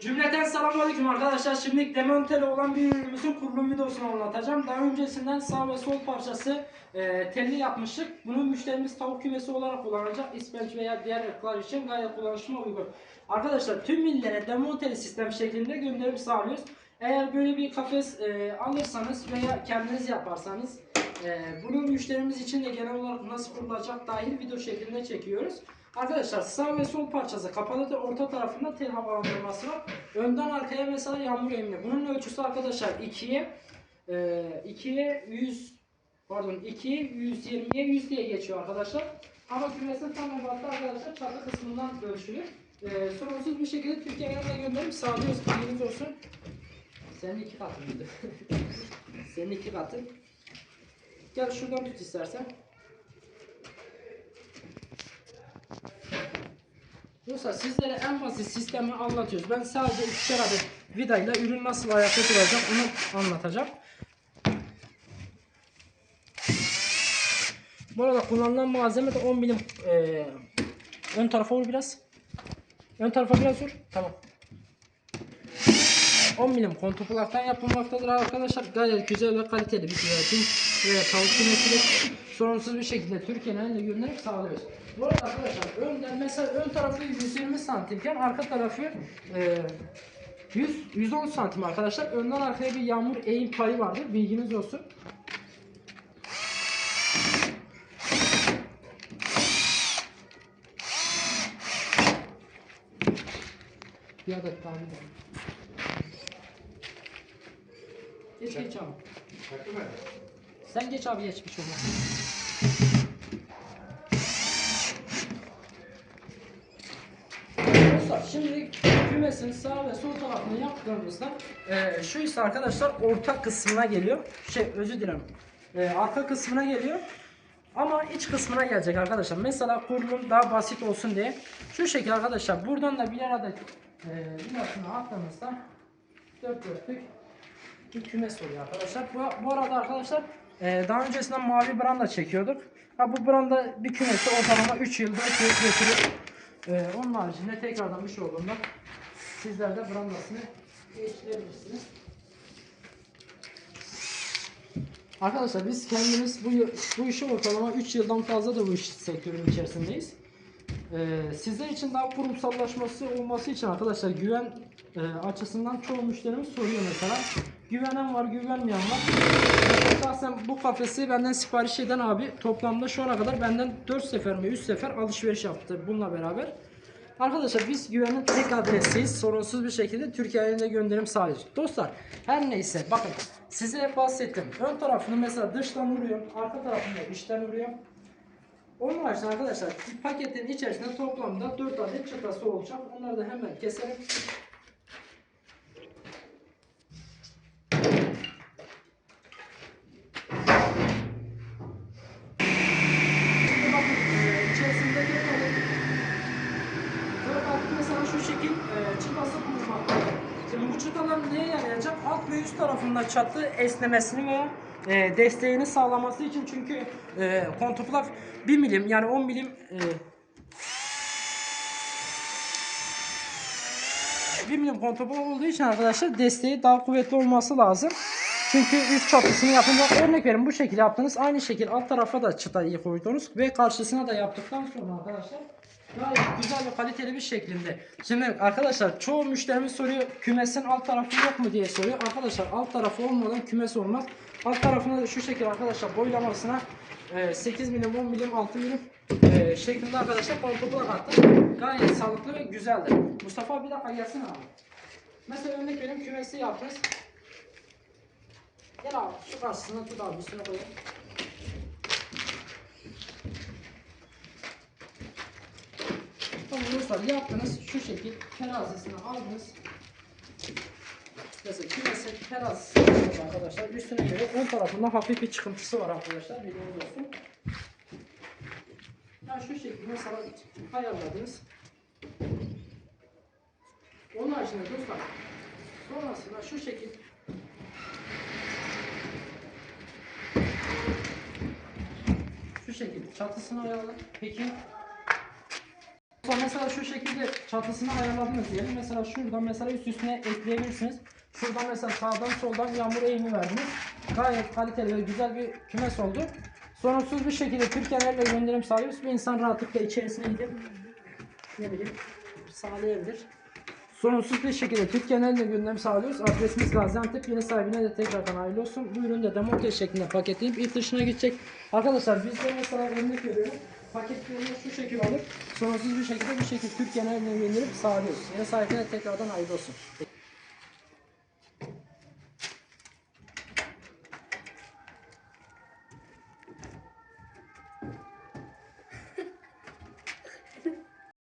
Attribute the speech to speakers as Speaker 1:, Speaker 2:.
Speaker 1: Cümleten selamünaleyküm arkadaşlar. Şimdi demonteli olan bir ürünümüzün kurulum videosunu anlatacağım. Daha öncesinden sağ ve sol parçası e, telli yapmıştık. Bunu müşterimiz tavuk kümesi olarak kullanacak. İspenç veya diğer ırklar için gayet kullanışıma uygun. Arkadaşlar tüm illere demonteli sistem şeklinde gönderim sağlıyoruz. Eğer böyle bir kafes e, alırsanız veya kendiniz yaparsanız e, bunu müşterimiz için de genel olarak nasıl kurulacak dahil video şeklinde çekiyoruz. Arkadaşlar sağ ve sol parçası kapalı da orta tarafında tel havalandırması var. Önden arkaya mesela yağmur emni. Bunun ölçüsü arkadaşlar 2'ye e, 2'ye 100 pardon 2'ye 120'ye 100 diye geçiyor arkadaşlar. Ama kümesin tam ebatta arkadaşlar çatı kısmından ölçülür. E, sorunsuz bir şekilde Türkiye'ye de gönderim sağlıyoruz. Bilginiz olsun. Senin iki katın mıydı? Senin iki katın. Gel şuradan tut istersen. Dostlar sizlere en basit sistemi anlatıyoruz. Ben sadece ikişer adet vidayla ürün nasıl ayakta duracak onu anlatacağım. Bu arada kullanılan malzeme de 10 milim eee, ön tarafa vur biraz. Ön tarafa biraz vur. Tamam. 10 milim kontopulaktan yapılmaktadır arkadaşlar. Gayet güzel ve kaliteli bir güvercin ve tavuk kümesidir. Sorunsuz bir şekilde Türkiye'nin elinde gönderip sağlıyoruz. Bu arada arkadaşlar önden mesela ön tarafı 120 santimken arka tarafı e, 100 110 santim arkadaşlar. Önden arkaya bir yağmur eğim payı vardır. Bilginiz olsun. Bir adet daha bir daha. Geç geç abi. Sen geç abi geç bir şey şimdi kümesin sağ ve sol tarafını yaptığımızda e, şu ise arkadaşlar orta kısmına geliyor. Şey özür dilerim. E, arka kısmına geliyor. Ama iç kısmına gelecek arkadaşlar. Mesela kurulum daha basit olsun diye. Şu şekilde arkadaşlar buradan da birer adet e, bilasını attığımızda dört dörtlük bir kümes oluyor arkadaşlar. Bu, bu arada arkadaşlar e, daha öncesinden mavi branda çekiyorduk. Ha, bu branda bir kümesi ortalama 3 yıl 4 yıl götürür. E, onun haricinde tekrardan bir şey olduğunda sizler de brandasını değiştirebilirsiniz. Arkadaşlar biz kendimiz bu bu işi ortalama 3 yıldan fazla da bu iş sektörün içerisindeyiz. Ee, sizler için daha kurumsallaşması olması için arkadaşlar güven e, açısından çoğu müşterimiz soruyor mesela. Güvenen var, güvenmeyen var. Şahsen bu kafesi benden sipariş eden abi toplamda şu ana kadar benden 4 sefer mi 3 sefer alışveriş yaptı bununla beraber. Arkadaşlar biz güvenin tek adresiyiz. Sorunsuz bir şekilde Türkiye'ye de gönderim sağlıyoruz. Dostlar her neyse bakın size bahsettim. Ön tarafını mesela dıştan vuruyorum. Arka tarafını da içten vuruyorum. Onun haricinde arkadaşlar paketin içerisinde toplamda 4 adet çıtası olacak. Onları da hemen keselim. Şimdi bakın e, içerisinde 4 adet Böyle bakın mesela şu şekil e, çıtası bulunmakta. Şimdi bu çıtalar neye yarayacak? Alt ve üst tarafında çatı esnemesini veya e, desteğini sağlaması için çünkü e, kontoplak 1 milim yani 10 milim e, 1 milim kontoplak olduğu için arkadaşlar desteği daha kuvvetli olması lazım. Çünkü üst çatısını yapınca örnek verin bu şekilde yaptınız. Aynı şekilde alt tarafa da çıtayı koydunuz ve karşısına da yaptıktan sonra arkadaşlar gayet güzel ve kaliteli bir şeklinde. Şimdi arkadaşlar çoğu müşterimiz soruyor kümesin alt tarafı yok mu diye soruyor. Arkadaşlar alt tarafı olmadan kümes olmaz. Alt tarafına da şu şekilde arkadaşlar boylamasına e, 8 milim 10 milim 6 milim e, şeklinde arkadaşlar pantolon attım. Gayet sağlıklı ve güzeldir. Mustafa bir dakika gelsin abi. Mesela örnek vereyim kümesi yaptınız. Gel abi şu karşısına tut abi üstüne koyayım. Tamam yaptınız şu şekil terazisini aldınız. Mesela terazisi yapıyoruz arkadaşlar üstüne göre ön tarafında hafif bir çıkıntısı var arkadaşlar bilginiz olsun. Yani şu şekilde mesela ayarladınız. Onun haricinde dostlar sonrasında şu şekilde çatısını ayarladık. Peki Sonra mesela şu şekilde çatısını ayarladınız diyelim. Mesela şuradan mesela üst üstüne ekleyebilirsiniz. Şuradan mesela sağdan soldan yağmur eğimi verdiniz. Gayet kaliteli ve güzel bir kümes oldu. Sorunsuz bir şekilde Türkiye'lerle gönderim sağlıyoruz. Bir insan rahatlıkla içerisine gidip ne bileyim sağlayabilir. Sorunsuz bir şekilde Türkiye'lerle gönderim sağlıyoruz. Adresimiz Gaziantep. Yeni sahibine de tekrardan hayırlı olsun. Bu ürünü de demonte şeklinde paketleyip ilk dışına gidecek. Arkadaşlar biz de mesela örnek veriyorum. Paketlerini şu şekilde alıp sorunsuz bir şekilde bir şekilde Türkiye'lerle gönderip sağlıyoruz. Yeni sahibine tekrardan hayırlı olsun.